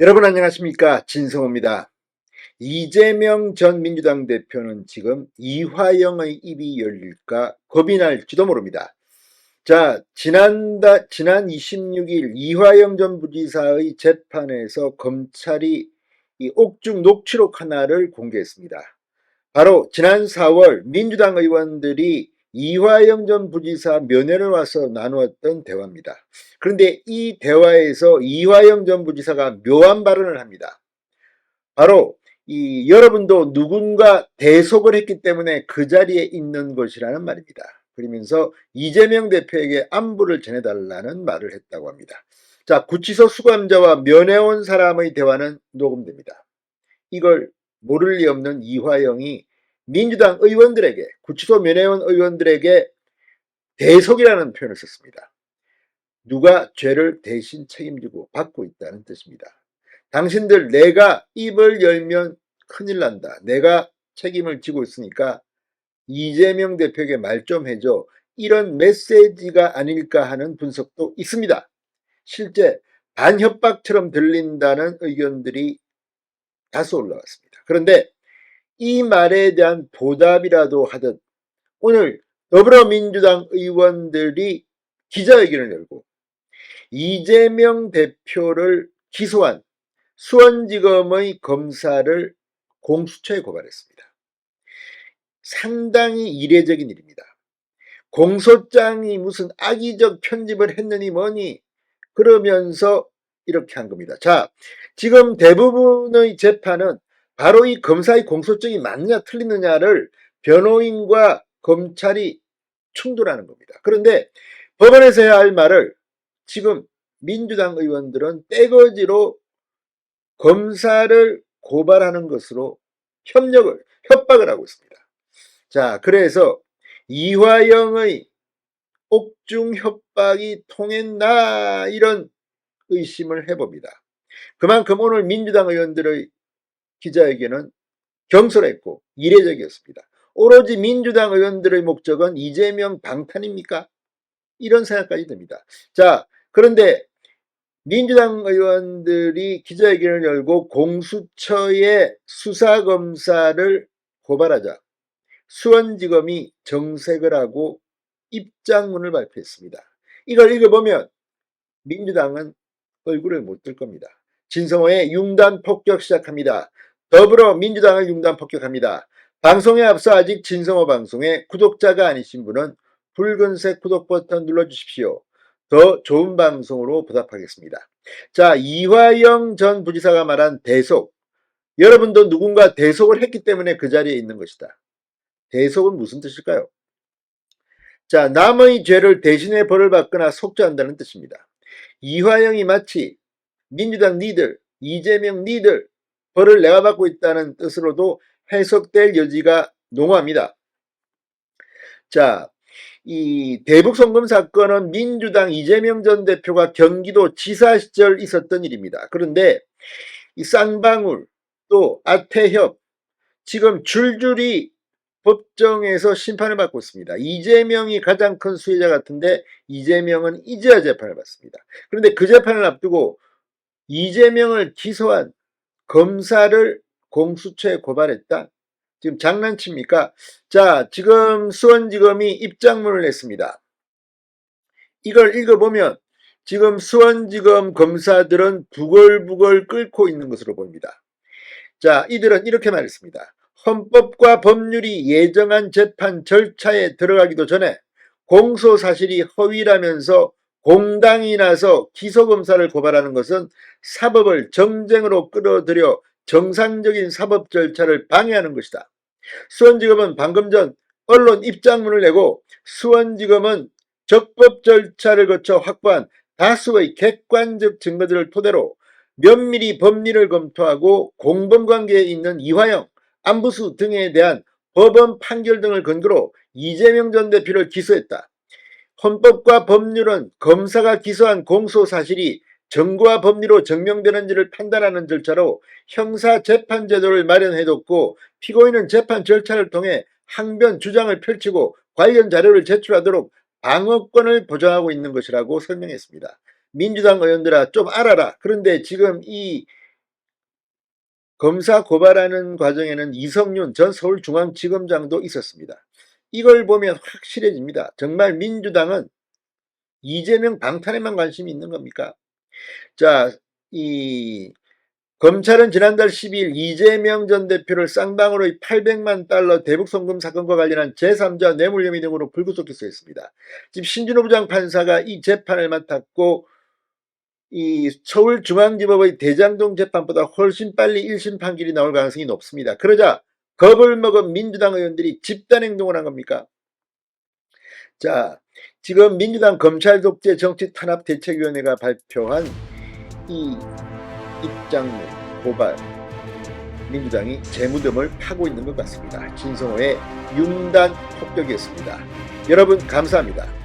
여러분 안녕하십니까 진성호입니다. 이재명 전 민주당 대표는 지금 이화영의 입이 열릴까 겁이 날지도 모릅니다. 자 지난다, 지난 26일 이화영 전 부지사의 재판에서 검찰이 이 옥중 녹취록 하나를 공개했습니다. 바로 지난 4월 민주당 의원들이 이화영 전 부지사 면회를 와서 나누었던 대화입니다. 그런데 이 대화에서 이화영 전 부지사가 묘한 발언을 합니다. 바로 이 여러분도 누군가 대속을 했기 때문에 그 자리에 있는 것이라는 말입니다. 그러면서 이재명 대표에게 안부를 전해달라는 말을 했다고 합니다. 자, 구치소 수감자와 면회 온 사람의 대화는 녹음됩니다. 이걸 모를 리 없는 이화영이 민주당 의원들에게 구치소 면회원 의원들에게 대속이라는 표현을 썼습니다. 누가 죄를 대신 책임지고 받고 있다는 뜻입니다. 당신들 내가 입을 열면 큰일 난다. 내가 책임을 지고 있으니까 이재명 대표에게 말 좀 해줘. 이런 메시지가 아닐까 하는 분석도 있습니다. 실제 반협박처럼 들린다는 의견들이 다수 올라왔습니다. 그런데 이 말에 대한 보답이라도 하듯 오늘 더불어민주당 의원들이 기자회견을 열고 이재명 대표를 기소한 수원지검의 검사를 공수처에 고발했습니다. 상당히 이례적인 일입니다. 공소장이 무슨 악의적 편집을 했느니 뭐니 그러면서 이렇게 한 겁니다. 자, 지금 대부분의 재판은 바로 이 검사의 공소장이 맞느냐 틀리느냐를 변호인과 검찰이 충돌하는 겁니다. 그런데 법원에서 해야 할 말을 지금 민주당 의원들은 떼거지로 검사를 고발하는 것으로 협력을, 협박을 하고 있습니다. 자, 그래서 이화영의 옥중 협박이 통했나 이런 의심을 해봅니다. 그만큼 오늘 민주당 의원들의 기자회견은 경솔했고 이례적이었습니다. 오로지 민주당 의원들의 목적은 이재명 방탄입니까? 이런 생각까지 듭니다. 자, 그런데 민주당 의원들이 기자회견을 열고 공수처의 수사검사를 고발하자 수원지검이 정색을 하고 입장문을 발표했습니다. 이걸 읽어보면 민주당은 얼굴을 못 들 겁니다. 진성호의 융단 폭격 시작합니다. 더불어민주당을 융단 폭격합니다. 방송에 앞서 아직 진성호 방송에 구독자가 아니신 분은 붉은색 구독 버튼 눌러주십시오. 더 좋은 방송으로 보답하겠습니다. 자, 이화영 전 부지사가 말한 대속. 여러분도 누군가 대속을 했기 때문에 그 자리에 있는 것이다. 대속은 무슨 뜻일까요? 자, 남의 죄를 대신에 벌을 받거나 속죄한다는 뜻입니다. 이화영이 마치 민주당 니들, 이재명 니들 벌을 내가 받고 있다는 뜻으로도 해석될 여지가 농후합니다. 자, 이 대북 송금 사건은 민주당 이재명 전 대표가 경기도 지사 시절 있었던 일입니다. 그런데 이 쌍방울 또 아태협 지금 줄줄이 법정에서 심판을 받고 있습니다. 이재명이 가장 큰 수혜자 같은데 이재명은 이제야 재판을 받습니다. 그런데 그 재판을 앞두고 이재명을 기소한 검사를 공수처에 고발했다. 지금 장난칩니까? 자, 지금 수원지검이 입장문을 냈습니다. 이걸 읽어보면 지금 수원지검 검사들은 부글부글 끓고 있는 것으로 보입니다. 자, 이들은 이렇게 말했습니다. 헌법과 법률이 예정한 재판 절차에 들어가기도 전에 공소 사실이 허위라면서 공당이 나서 기소검사를 고발하는 것은 사법을 정쟁으로 끌어들여 정상적인 사법 절차를 방해하는 것이다. 수원지검은 방금 전 언론 입장문을 내고 수원지검은 적법 절차를 거쳐 확보한 다수의 객관적 증거들을 토대로 면밀히 법리를 검토하고 공범관계에 있는 이화영, 안부수 등에 대한 법원 판결 등을 근거로 이재명 전 대표를 기소했다. 헌법과 법률은 검사가 기소한 공소 사실이 정부와 법리로 증명되는지를 판단하는 절차로 형사 재판 제도를 마련해뒀고 피고인은 재판 절차를 통해 항변 주장을 펼치고 관련 자료를 제출하도록 방어권을 보장하고 있는 것이라고 설명했습니다. 민주당 의원들아 좀 알아라. 그런데 지금 이 검사 고발하는 과정에는 이성윤 전 서울중앙지검장도 있었습니다. 이걸 보면 확실해집니다. 정말 민주당은 이재명 방탄에만 관심이 있는 겁니까? 자, 이 검찰은 지난달 12일 이재명 전 대표를 쌍방으로 800만 달러 대북 송금 사건과 관련한 제3자 뇌물 혐의 등으로 불구속 기소했습니다. 지금 신준호 부장 판사가 이 재판을 맡았고 이 서울중앙지법의 대장동 재판보다 훨씬 빨리 1심 판결이 나올 가능성이 높습니다. 그러자 겁을 먹은 민주당 의원들이 집단행동을 한 겁니까? 자, 지금 민주당 검찰 독재 정치 탄압 대책위원회가 발표한 이 입장문 고발 민주당이 재무덤을 파고 있는 것 같습니다. 진성호의 융단 폭격이었습니다. 여러분 감사합니다.